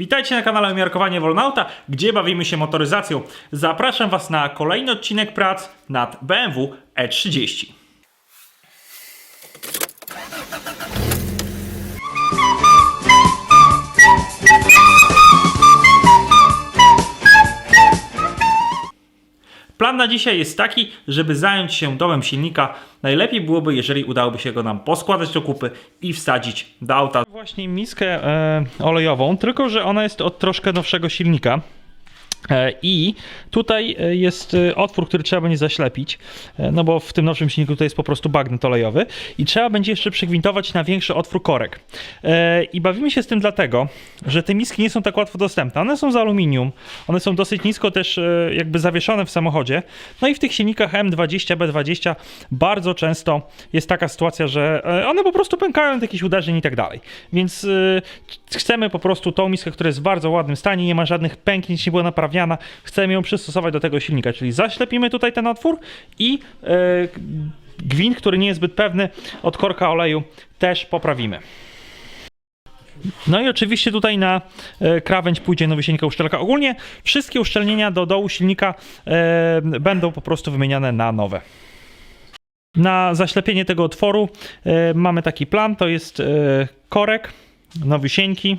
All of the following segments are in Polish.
Witajcie na kanale Umiarkowanie Wolnauta, gdzie bawimy się motoryzacją. Zapraszam Was na kolejny odcinek prac nad BMW E30. Plan na dzisiaj jest taki, żeby zająć się dołem silnika. Najlepiej byłoby, jeżeli udałoby się go nam poskładać do kupy i wsadzić do auta. Właśnie miskę e, olejową, tylko że ona jest od troszkę nowszego silnika. E, I tutaj e, jest e, otwór, który trzeba będzie zaślepić, no bo w tym nowszym silniku to jest po prostu bagnet olejowy i trzeba będzie jeszcze przygwintować na większy otwór korek. I bawimy się z tym dlatego, że te miski nie są tak łatwo dostępne. One są z aluminium, one są dosyć nisko też jakby zawieszone w samochodzie. No i w tych silnikach M20, B20 bardzo często jest taka sytuacja, że one po prostu pękają od jakichś uderzeń i tak dalej. Więc chcemy po prostu tą miskę, która jest w bardzo ładnym stanie, nie ma żadnych pęknięć, nie była naprawiana. Chcemy ją przystosować do tego silnika, czyli zaślepimy tutaj ten otwór i e, gwint, który nie jest zbyt pewny od korka oleju też poprawimy. No i oczywiście tutaj na e, krawędź pójdzie nowysieńka uszczelka. Ogólnie wszystkie uszczelnienia do dołu silnika e, będą po prostu wymieniane na nowe. Na zaślepienie tego otworu mamy taki plan, to jest e, korek nowysieńki,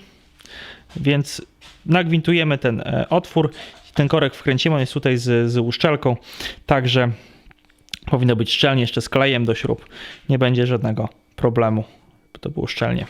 więc nagwintujemy ten e, otwór, ten korek wkręcimy, on jest tutaj z, z uszczelką, także powinno być szczelnie, jeszcze z klejem do śrub, nie będzie żadnego problemu, to było szczelnie.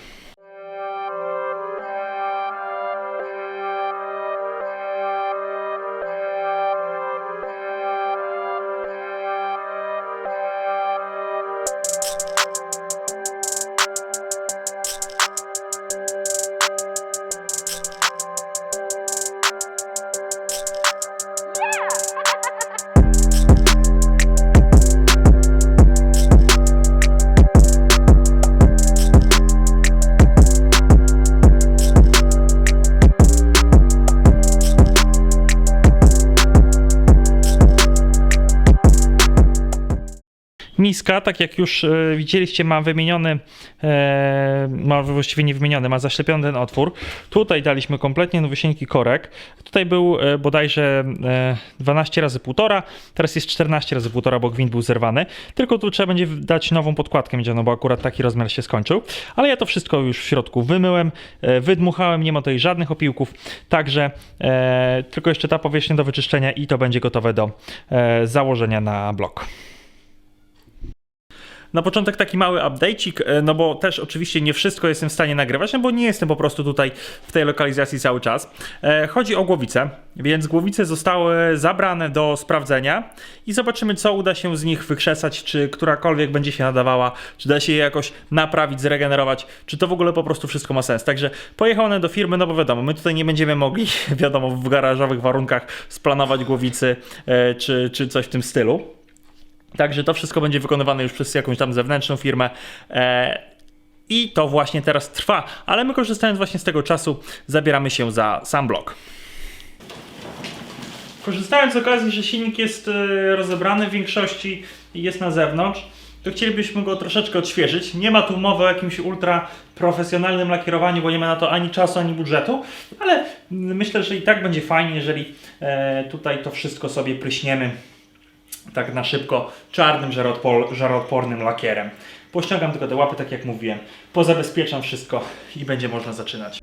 Miska, tak jak już e, widzieliście, ma wymieniony, e, ma właściwie nie wymieniony, ma zaślepiony ten otwór. Tutaj daliśmy kompletnie nowysieńki korek. Tutaj był e, bodajże e, 12 razy 1,5, teraz jest 14 razy 1,5, bo gwint był zerwany. Tylko tu trzeba będzie dać nową podkładkę miedzianą, bo akurat taki rozmiar się skończył. Ale ja to wszystko już w środku wymyłem, wydmuchałem, nie ma tutaj żadnych opiłków, także tylko jeszcze ta powierzchnia do wyczyszczenia i to będzie gotowe do założenia na blok. Na początek taki mały update'cik, e, no bo też oczywiście nie wszystko jestem w stanie nagrywać, no bo nie jestem po prostu tutaj w tej lokalizacji cały czas. E, Chodzi o głowice, więc głowice zostały zabrane do sprawdzenia i zobaczymy co uda się z nich wykrzesać, czy którakolwiek będzie się nadawała, czy da się je jakoś naprawić, zregenerować, czy to w ogóle po prostu wszystko ma sens. Także pojechał one do firmy, no bo wiadomo, my tutaj nie będziemy mogli, wiadomo, w garażowych warunkach splanować głowicy, e, czy, czy coś w tym stylu. Także to wszystko będzie wykonywane już przez jakąś tam zewnętrzną firmę. E, I to właśnie teraz trwa, ale my korzystając właśnie z tego czasu, zabieramy się za sam blok. Korzystając z okazji, że silnik jest e, rozebrany w większości i jest na zewnątrz, to chcielibyśmy go troszeczkę odświeżyć. Nie ma tu mowy o jakimś ultra profesjonalnym lakierowaniu, bo nie ma na to ani czasu, ani budżetu, ale myślę, że i tak będzie fajnie, jeżeli e, tutaj to wszystko sobie pryśniemy tak na szybko czarnym, żaroodpor- żaroodpornym lakierem. Pościągam tylko te łapy, tak jak mówiłem, pozabezpieczam wszystko i będzie można zaczynać.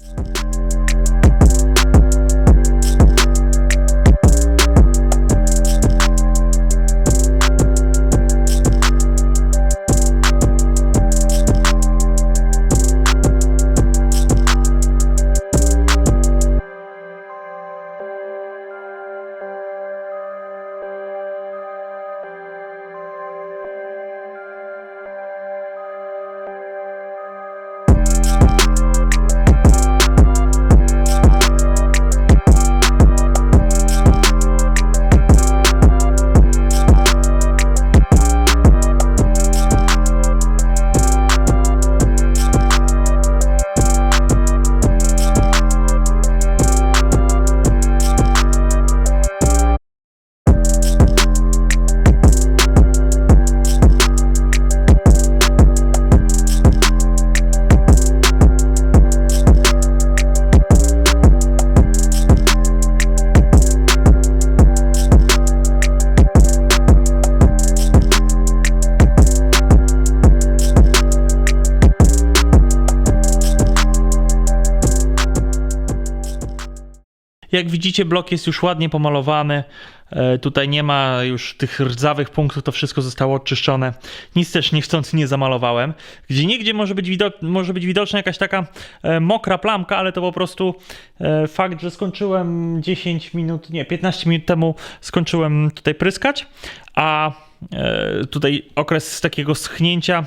Jak widzicie, blok jest już ładnie pomalowany. E, Tutaj nie ma już tych rdzawych punktów, to wszystko zostało odczyszczone. Nic też niechcący nie zamalowałem. Gdzie niegdzie może być, może być widoczna jakaś taka e, mokra plamka, ale to po prostu e, fakt, że skończyłem 10 minut, nie, 15 minut temu skończyłem tutaj pryskać, a e, tutaj okres takiego schnięcia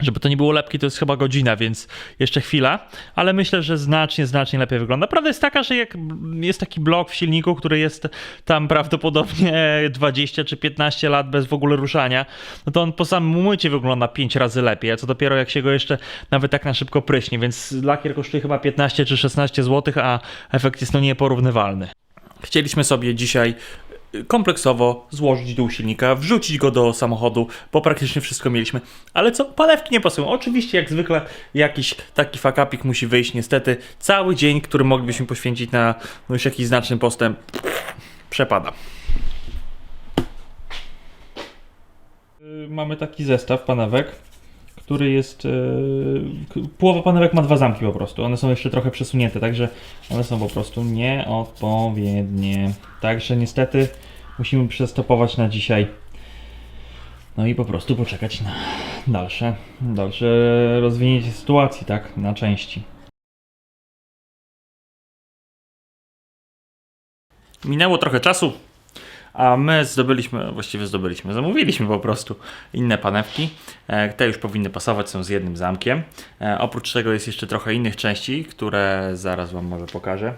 żeby to nie było lepkie, to jest chyba godzina, więc jeszcze chwila, ale myślę, że znacznie, znacznie lepiej wygląda. Prawda jest taka, że jak jest taki blok w silniku, który jest tam prawdopodobnie 20 czy 15 lat bez w ogóle ruszania, no to on po samym umycie wygląda 5 razy lepiej, a co dopiero jak się go jeszcze nawet tak na szybko pryśnie, więc lakier kosztuje chyba 15 czy 16 zł, a efekt jest no nieporównywalny. Chcieliśmy sobie dzisiaj kompleksowo złożyć dół silnika, wrzucić go do samochodu, bo praktycznie wszystko mieliśmy. Ale co? Palewki nie pasują. Oczywiście, jak zwykle, jakiś taki fakapik musi wyjść. Niestety, cały dzień, który moglibyśmy poświęcić na no już jakiś znaczny postęp, przepada. Mamy taki zestaw panewek, który jest. e, Połowa panewek ma dwa zamki po prostu. One są jeszcze trochę przesunięte, także one są po prostu nieodpowiednie. Także niestety musimy przestopować na dzisiaj. No i po prostu poczekać na dalsze, dalsze rozwinięcie sytuacji, tak? Na części. Minęło trochę czasu, a my zdobyliśmy, właściwie zdobyliśmy, zamówiliśmy po prostu inne panewki. E, Te już powinny pasować, są z jednym zamkiem. E, Oprócz tego jest jeszcze trochę innych części, które zaraz Wam może pokażę.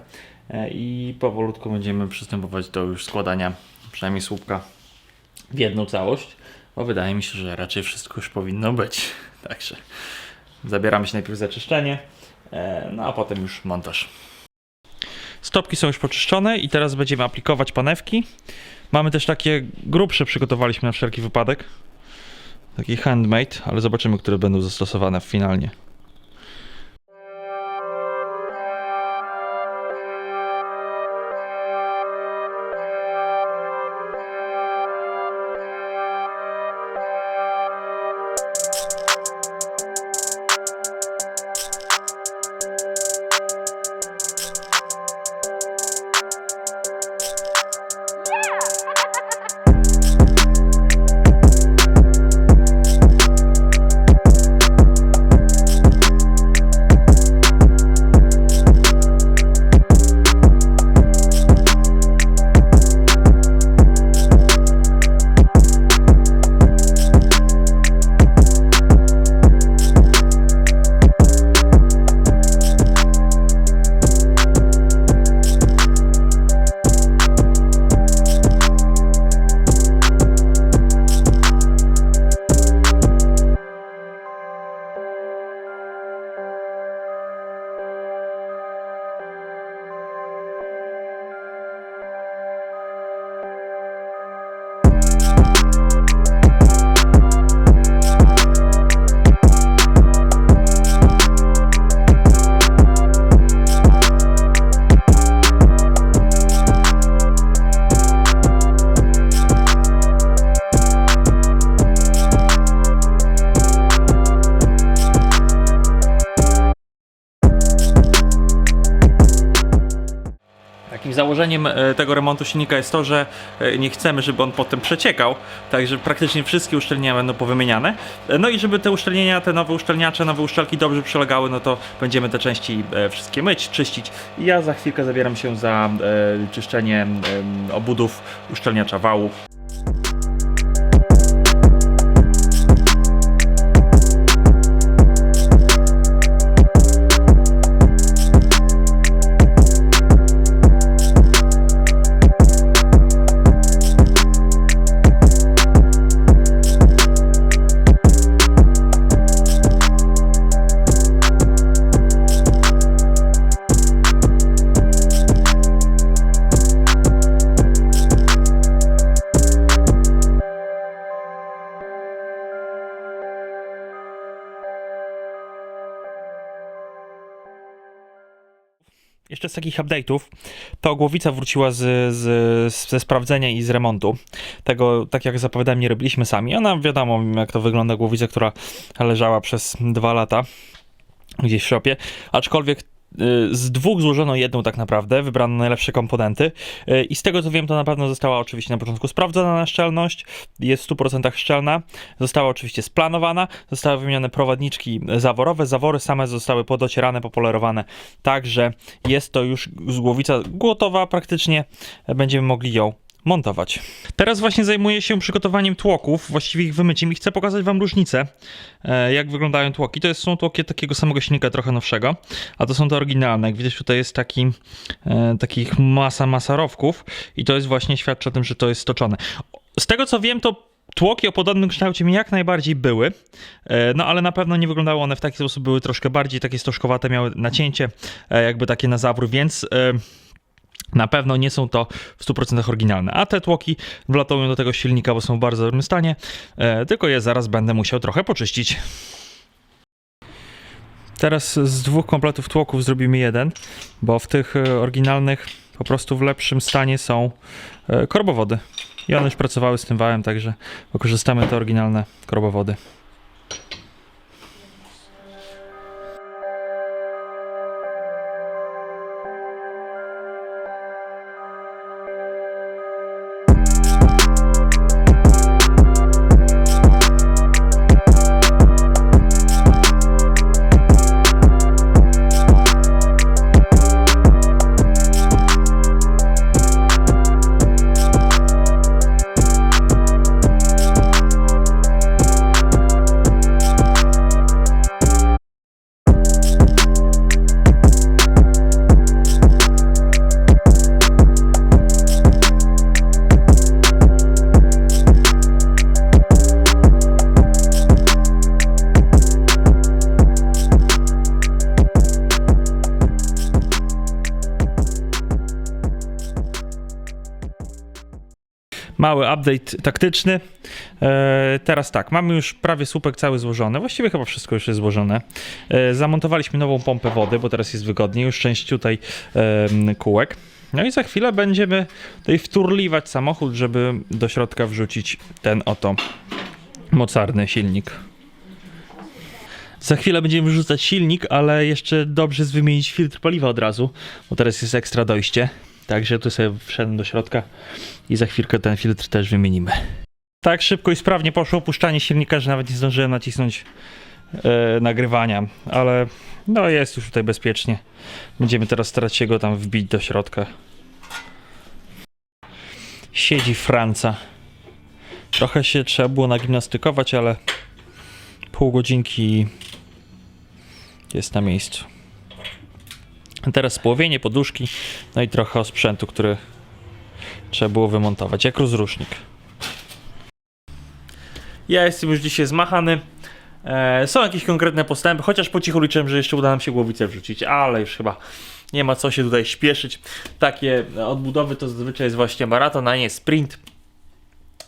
E, I powolutku będziemy przystępować do już składania przynajmniej słupka w jedną całość, bo wydaje mi się, że raczej wszystko już powinno być. Także zabieramy się najpierw za czyszczenie, no a potem już montaż. Stopki są już poczyszczone i teraz będziemy aplikować panewki. Mamy też takie grubsze, przygotowaliśmy na wszelki wypadek. Taki handmade, ale zobaczymy, które będą zastosowane finalnie. Tego remontu silnika jest to, że e, nie chcemy, żeby on potem przeciekał, także praktycznie wszystkie uszczelnienia będą powymieniane. E, No i żeby te uszczelnienia, te nowe uszczelniacze, nowe uszczelki dobrze przylegały, no to będziemy te części e, wszystkie myć, czyścić. Ja za chwilkę zabieram się za e, czyszczenie obudów uszczelniacza wału. Jeszcze z takich update'ów, to głowica wróciła z, z, ze sprawdzenia i z remontu. Tego, tak jak zapowiadałem, nie robiliśmy sami. Ona wiadomo, jak to wygląda głowica, która leżała przez dwa lata gdzieś w shopie. Aczkolwiek z dwóch złożono jedną tak naprawdę, wybrano najlepsze komponenty y, i z tego co wiem to na pewno została oczywiście na początku sprawdzona na szczelność, jest w 100% szczelna, została oczywiście splanowana, zostały wymienione prowadniczki zaworowe, zawory same zostały podocierane, popolerowane, także jest to już głowica gotowa praktycznie, będziemy mogli ją montować. Teraz właśnie zajmuję się przygotowaniem tłoków, właściwie ich wymyciem i chcę pokazać wam różnicę, e, jak wyglądają tłoki. To jest, są tłoki takiego samego silnika, trochę nowszego, a to są te oryginalne. Jak widać tutaj jest taki, e, takich masa, masa rowków i to jest właśnie świadczy o tym, że to jest stoczone. Z tego co wiem, to tłoki o podobnym kształcie mi jak najbardziej były, e, no ale na pewno nie wyglądały one w taki sposób, były troszkę bardziej takie stożkowate, miały nacięcie, jakby takie na zawór, więc... na pewno nie są to w 100% oryginalne, a te tłoki wlatują do tego silnika, bo są w bardzo dobrym stanie, e, tylko je zaraz będę musiał trochę poczyścić. Teraz z dwóch kompletów tłoków zrobimy jeden, bo w tych e, oryginalnych po prostu w lepszym stanie są e, korbowody. I one już pracowały z tym wałem, także wykorzystamy te oryginalne korbowody. Mały update taktyczny. E, teraz tak, mamy już prawie słupek cały złożony, właściwie chyba wszystko już jest złożone. E, zamontowaliśmy nową pompę wody, bo teraz jest wygodniej, już część tutaj kółek. No i za chwilę będziemy tutaj wturliwać samochód, żeby do środka wrzucić ten oto mocarny silnik. Za chwilę będziemy wrzucać silnik, ale jeszcze dobrze jest wymienić filtr paliwa od razu, bo teraz jest ekstra dojście. Także tu sobie wszedłem do środka i za chwilkę ten filtr też wymienimy. Tak szybko i sprawnie poszło opuszczanie silnika, że nawet nie zdążyłem nacisnąć e, nagrywania, ale no jest już tutaj bezpiecznie. Będziemy teraz starać się go tam wbić do środka. Siedzi Franca. Trochę się trzeba było nagimnastykować, ale pół godzinki jest na miejscu. Teraz spłowienie, poduszki, no i trochę sprzętu, który trzeba było wymontować, jak rozrusznik. Ja jestem już dzisiaj zmachany. E, są jakieś konkretne postępy, chociaż po cichu liczyłem, że jeszcze uda nam się głowicę wrzucić, ale już chyba nie ma co się tutaj śpieszyć. Takie odbudowy to zazwyczaj jest właśnie maraton, a nie sprint.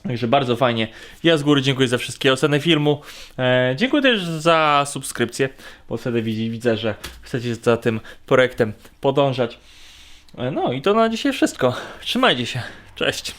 Także bardzo fajnie. Ja z góry dziękuję za wszystkie oceny filmu. E, dziękuję też za subskrypcję, bo wtedy widzę, że chcecie za tym projektem podążać. E, no i to na dzisiaj wszystko. Trzymajcie się. Cześć.